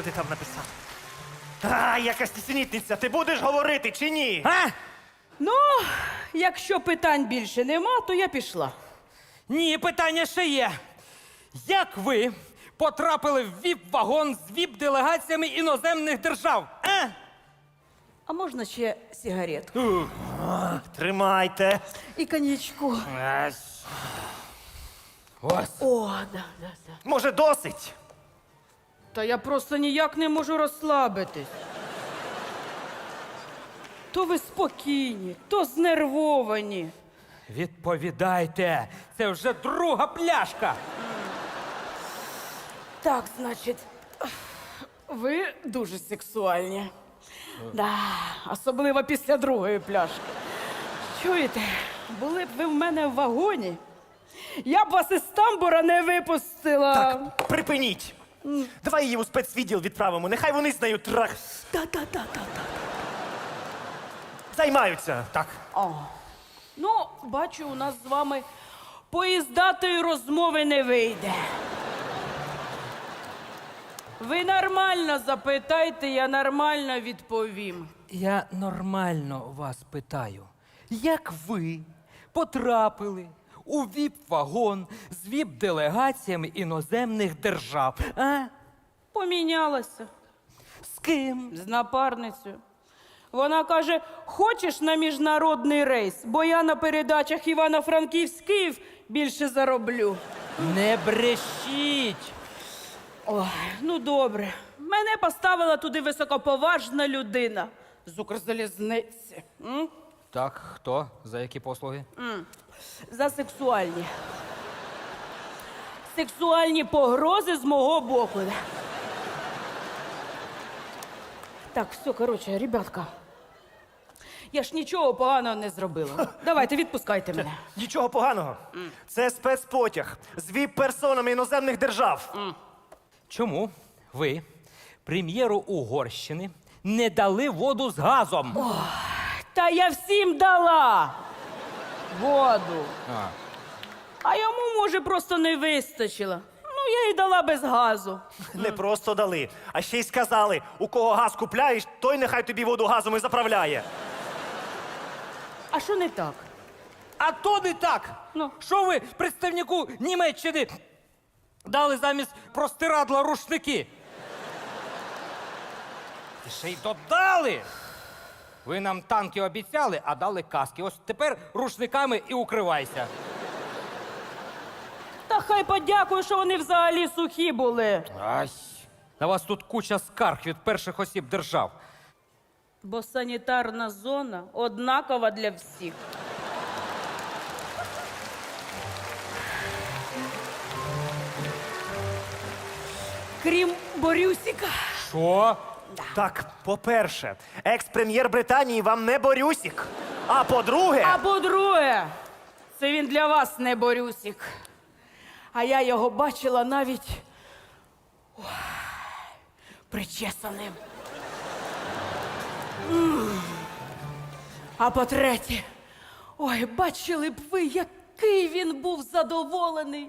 що ти там написав. А, якась нісенітниця, ти будеш говорити чи ні? А? Ну, якщо питань більше нема, то я пішла. Ні, питання ще є. Як ви потрапили в ВІП-вагон з ВІП-делегаціями іноземних держав? А? А можна ще сигаретку? Тримайте. І коньячку. Ось. О, да, да, да. Може, досить? Та я просто ніяк не можу розслабитись. То ви спокійні, то знервовані. Відповідайте, це вже друга пляшка. Так, значить, ви дуже сексуальні. Да, особливо після другої пляшки. Чуєте, були б ви в мене в вагоні, я б вас із тамбура не випустила. Так, припиніть. Давай її у спецвідділ відправимо. Нехай вони з нею трах. Та-та-та-та-та. Займаються. Так. О. Ну, бачу, у нас з вами поїздатої розмови не вийде. Ви нормально запитайте, я нормально відповім. Я нормально вас питаю. Як ви потрапили у ВІП-вагон з ВІП-делегаціями іноземних держав? А? Помінялася З ким? з напарницею. Вона каже: хочеш на міжнародний рейс, бо я на передачах Івано-Франківськ Київ більше зароблю. Не брешіть! Ой, ну добре. Мене поставила туди високоповажна людина з Укрзалізниці. М? Так, хто? За які послуги? За сексуальні. Сексуальні погрози з мого боку. Так, все, коротше, ребятка. Я ж нічого поганого не зробила. Давайте, відпускайте мене. Нічого поганого. Це спецпотяг з віп-персонами іноземних держав. Чому ви прем'єру Угорщини не дали воду з газом? Та я всім дала воду. А. А йому, може, просто не вистачило. Ну, я й дала без газу. Не просто дали, а ще й сказали: у кого газ купляєш, той нехай тобі воду газом і заправляє. А що не так? А то не так. Ну. Що ви представнику Німеччини дали замість простирадла рушники? І ще й додали. Ви нам танки обіцяли, а дали каски. Ось тепер рушниками і укривайся. Та хай подякую, що вони взагалі сухі були. Ай. На вас тут куча скарг від перших осіб держав. Бо санітарна зона однакова для всіх. Крім Борюсіка. Що? Так, по-перше, екс-прем'єр Британії вам не Борюсік. А по-друге, А по-друге, це він для вас не Борюсік. А я його бачила навіть ой, причесаним. М. А по-третє, ой, бачили б ви, який він був задоволений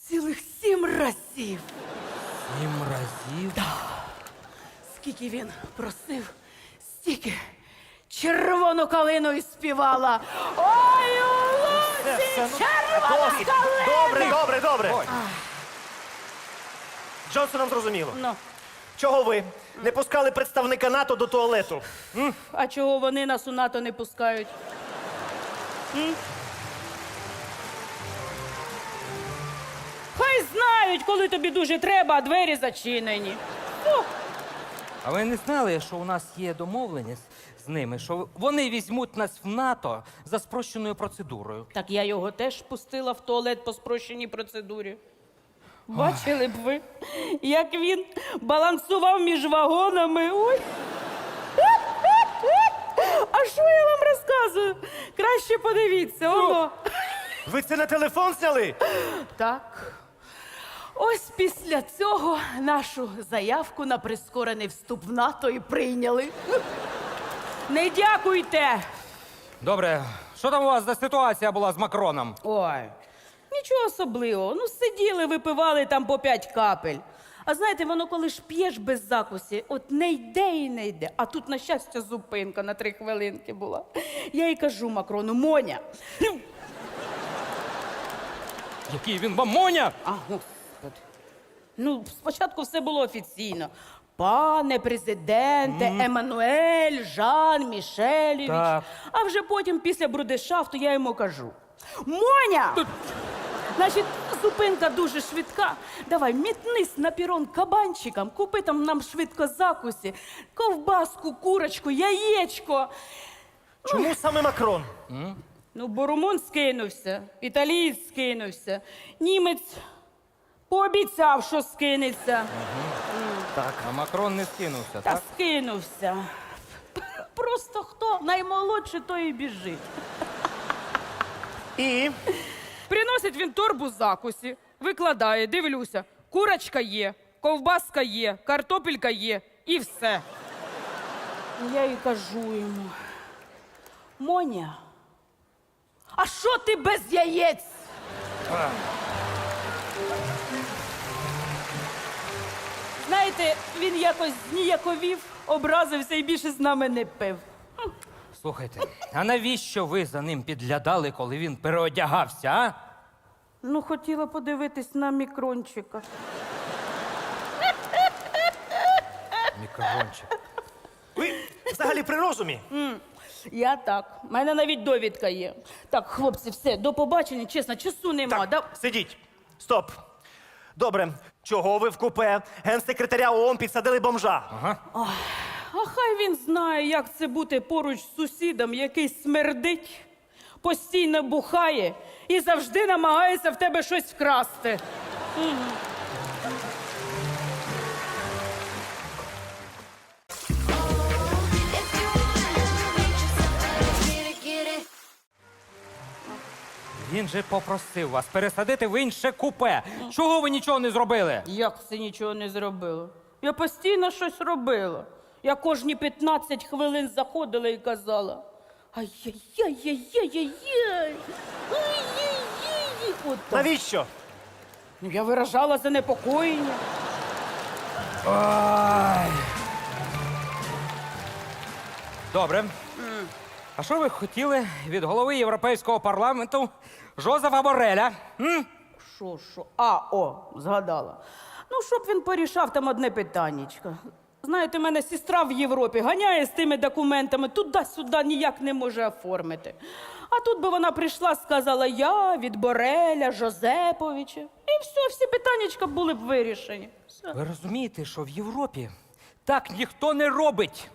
цілих сім разів. Сім разів? Скільки він просив, стільки червону калину і співала. Ой, у все, ну, червона досить. калина! Добре, добре, добре. Джонсоном зрозуміло. Ну, Чого ви не пускали представника НАТО до туалету? а чого вони нас у НАТО не пускають? М? Хай знають, коли тобі дуже треба, а двері зачинені. Ну, А ви не знали, що у нас є домовленість з ними, що вони візьмуть нас в НАТО за спрощеною процедурою. Так я його теж пустила в туалет по спрощеній процедурі. Бачили б ви, як він балансував між вагонами. Ой. А що я вам розказую? Краще подивіться, воно. Ви це на телефон зняли? Так. Ось після цього нашу заявку на прискорений вступ в НАТО і прийняли. Не дякуйте. Добре, що там у вас за ситуація була з Макроном? Ой, нічого особливого. Ну, сиділи, випивали там по п'ять капель. А знаєте, воно коли ж п'єш без закусі, от не йде і не йде. А тут, на щастя, зупинка на три хвилинки була. Я їй кажу Макрону, Моня. Який він вам моня? А, господи. Ну, спочатку все було офіційно. Пане президенте, Еммануель, Жан Мішелєвич. Так. А вже потім, після брудершафту, я йому кажу: Моня! Значить, зупинка дуже швидка. Давай, мітнись на пірон кабанчикам, купи там нам швидко закусі, ковбаску, курочку, яєчко. Чому саме Макрон? Ну, бо румун скинувся, італієць скинувся, німець пообіцяв, що скинеться. Так. А Макрон не скинувся, Та так? скинувся. Просто хто наймолодший, той і біжить. І Приносить він торбу закусі, викладає, дивлюся. Курочка є, ковбаска є, картопелька є і все. Я їй кажу йому. Моня, а що ти без яєць? Знаєте, він якось зніяковів, образився і більше з нами не пив. Слухайте, а навіщо ви за ним підглядали, коли він переодягався, а? Ну, хотіла подивитись на мікрончика. Мікрофончик. ви взагалі при розумі? Я так. У мене навіть довідка є. Так, хлопці, все, до побачення, чесно, часу нема. Так, Да... сидіть. Стоп. Добре. Чого ви в купе генсекретаря ООН підсадили бомжа? Ага. А хай він знає, як це бути поруч з сусідом, який смердить, постійно бухає і завжди намагається в тебе щось вкрасти. Він же попросив вас пересадити в інше купе. Чого ви нічого не зробили? Як це нічого не зробила? Я постійно щось робила. Я кожні 15 хвилин заходила і казала. Ай-яй-яй-яй-яй-яй. Ай-яй-яй. От так. Навіщо? Я виражала занепокоєння. Добре. А що ви хотіли від голови Європейського парламенту Жозефа Бореля? М? Що, що? А, о, згадала. Ну, щоб він порішав там одне питаннячко. Знаєте, мене сестра в Європі ганяє з тими документами, туди-сюди ніяк не може оформити. А тут би вона прийшла, сказала я від Бореля, Жозеповича. І все, всі питаннячка були б вирішені. Все. Ви розумієте, що в Європі так ніхто не робить.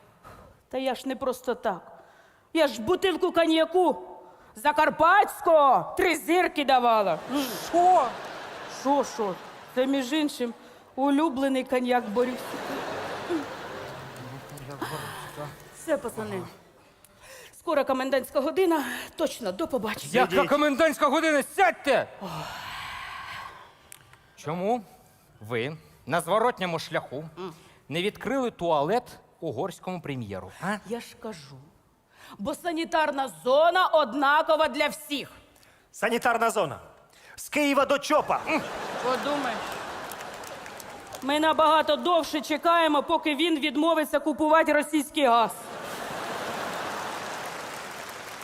Та я ж не просто так. Я ж бутилку коньяку Закарпатського три зірки давала. М. Що? Що, що? Це, між іншим, улюблений коньяк Борюсі. Все, пацани. Скоро комендантська година. Точно, до побачення. Яка комендантська година? Сядьте! Чому ви на зворотньому шляху не відкрили туалет угорському прем'єру? А? Я ж кажу. Бо санітарна зона однакова для всіх. Санітарна зона. З Києва до ЧОПа. Подумай. Ми набагато довше чекаємо, поки він відмовиться купувати російський газ.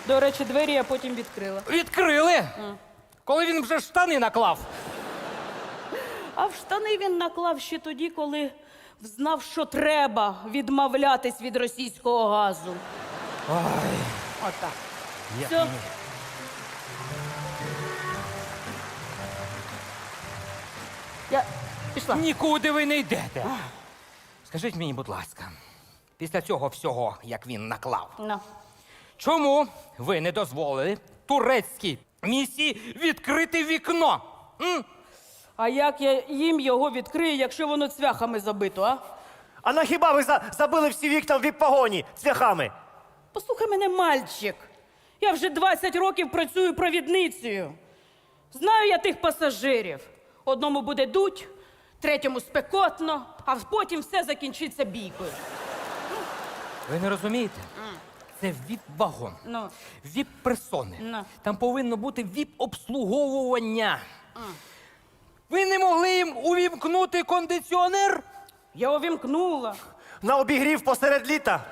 До речі, двері я потім відкрила. Відкрили! Коли він вже штани наклав. А в штани він наклав ще тоді, коли знав, що треба відмовлятись від російського газу. Ой, Отак. як Все. мені. Я пішла. Нікуди ви не йдете. Скажіть мені, будь ласка, після цього всього, як він наклав, На. чому ви не дозволили турецькій місії відкрити вікно? М? А як я їм його відкрию, якщо воно цвяхами забито, а? А на хіба ви за- забили всі вікна в віп-погоні цвяхами? Послухай мене, мальчик. Я вже 20 років працюю провідницею. Знаю я тих пасажирів. Одному буде дуть, третьому спекотно, а потім все закінчиться бійкою. Ви не розумієте? Це віп-вагон, Ну. віп-персони. Ну. Там повинно бути віп-обслуговування. Ви не могли їм увімкнути кондиціонер? Я увімкнула. На обігрів посеред літа.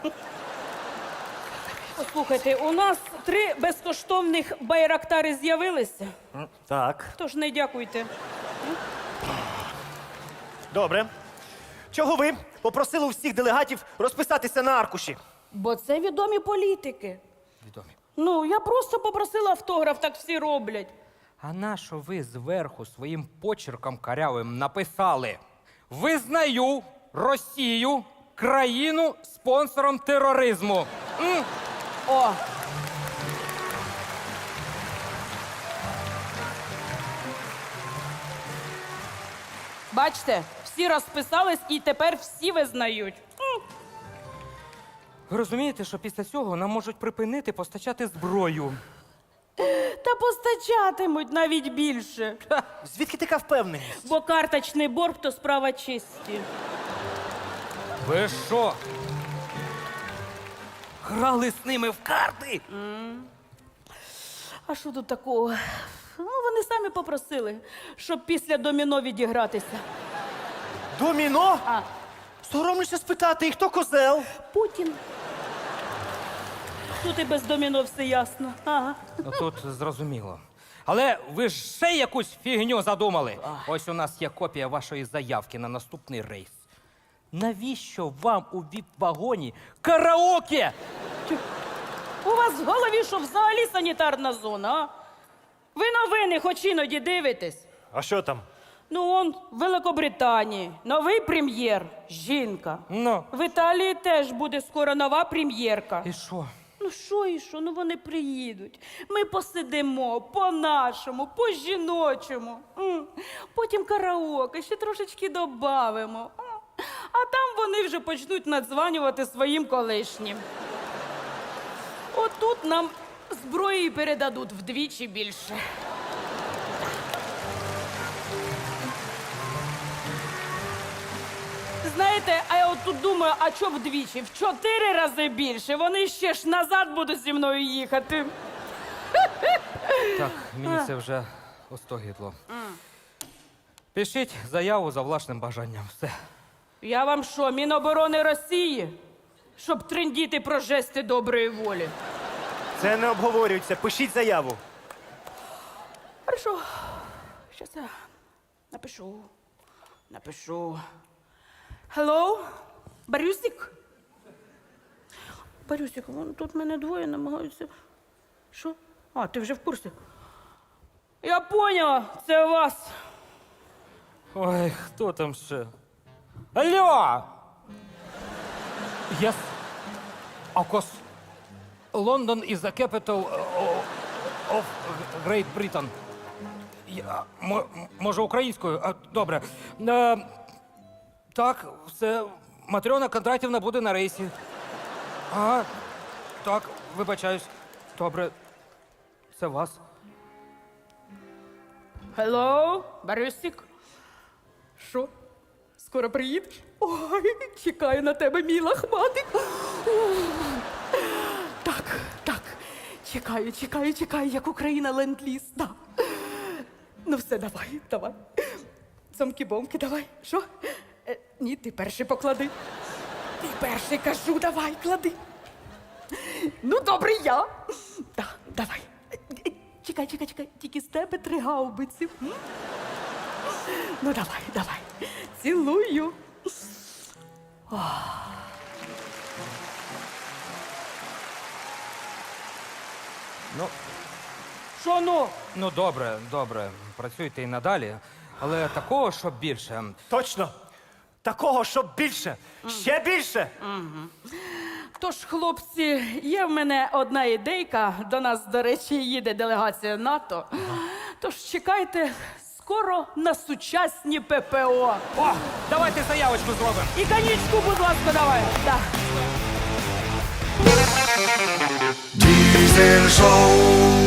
Послухайте, у нас три безкоштовних байрактари з'явилися. Так. Тож не дякуйте. Добре. Чого ви попросили у всіх делегатів розписатися на аркуші? Бо це відомі політики. Відомі. Ну, я просто попросила автограф, так всі роблять. А на що ви зверху своїм почерком карявим написали? Визнаю Росію країну спонсором тероризму. М? О! Бачите, всі розписались і тепер всі визнають. Ви розумієте, що після цього нам можуть припинити постачати зброю. Та постачатимуть навіть більше. Звідки така впевненість? Бо карточний борг то справа честі. Ви що? Грали з ними в карти? А що тут такого? Ну, вони самі попросили, щоб після доміно відігратися. Доміно? А, Соромлюся спитати, і хто козел? Путін. Тут і без доміно все ясно. Ага. Ну тут зрозуміло. Але ви ж ще якусь фігню задумали. Ось у нас є копія вашої заявки на наступний рейс. Навіщо вам у віп-вагоні караоке? У вас в голові що взагалі санітарна зона, а? Ви новини хоч іноді дивитесь. А що там? Ну, он в Великобританії новий прем'єр жінка. Ну, В Італії теж буде скоро нова прем'єрка. і що? Ну що і що? Ну вони приїдуть. Ми посидимо по-нашому, по-жіночому. М. Потім караоке, ще трошечки добавимо. М. А там вони вже почнуть надзванювати своїм колишнім. Отут нам зброї передадуть вдвічі більше. Знаєте, а я от тут думаю, а що вдвічі? В чотири рази більше. Вони ще ж назад будуть зі мною їхати. Так, мені це вже остогидло. Пишіть заяву за власним бажанням. Все. Я вам що, Міноборони Росії? Щоб трендіти про жести доброї волі. Це не обговорюється. Пишіть заяву. Хорошо. Щас я напишу. Напишу. Hello? Барюсик? Барюсик, вон тут мене двоє намагаються. Що? А, ти вже в курсі? Я поняла, це вас. Ой, хто там ще? Алло! Yes. Of course. London is the capital uh, of Great Britain. Я, може, українською? А, добре. Е, так, все. Матрьона Кондратівна буде на рейсі. А, так, вибачаюсь. Добре. Це вас. Hello, Барюсик? Що? Скоро приїдеш? Ой, чекаю на тебе, мій лахматик. Так, так. Чекаю, чекаю, чекаю, як Україна ленд-ліз. Да. Ну все, давай, давай. Цомки-бомки, давай. Що? Е, ні, ти перший поклади. Ти перший кажу, давай, клади. Ну, добре, я. Да, давай. Е, Чекай, чекай, чекай, тільки з тебе три гаубиці. Ну, давай, давай. Цілую. Ну, Що ну? ну добре, добре. Працюйте і надалі. Але такого, щоб більше. Точно. Такого, щоб більше. Ще більше. Тож, хлопці, є в мене одна ідейка. До нас, до речі, їде делегація НАТО. Тож чекайте скоро на сучасні ППО. О, давайте заявочку зробимо. І конічку, будь ласка, давай. Да. Дизель Show.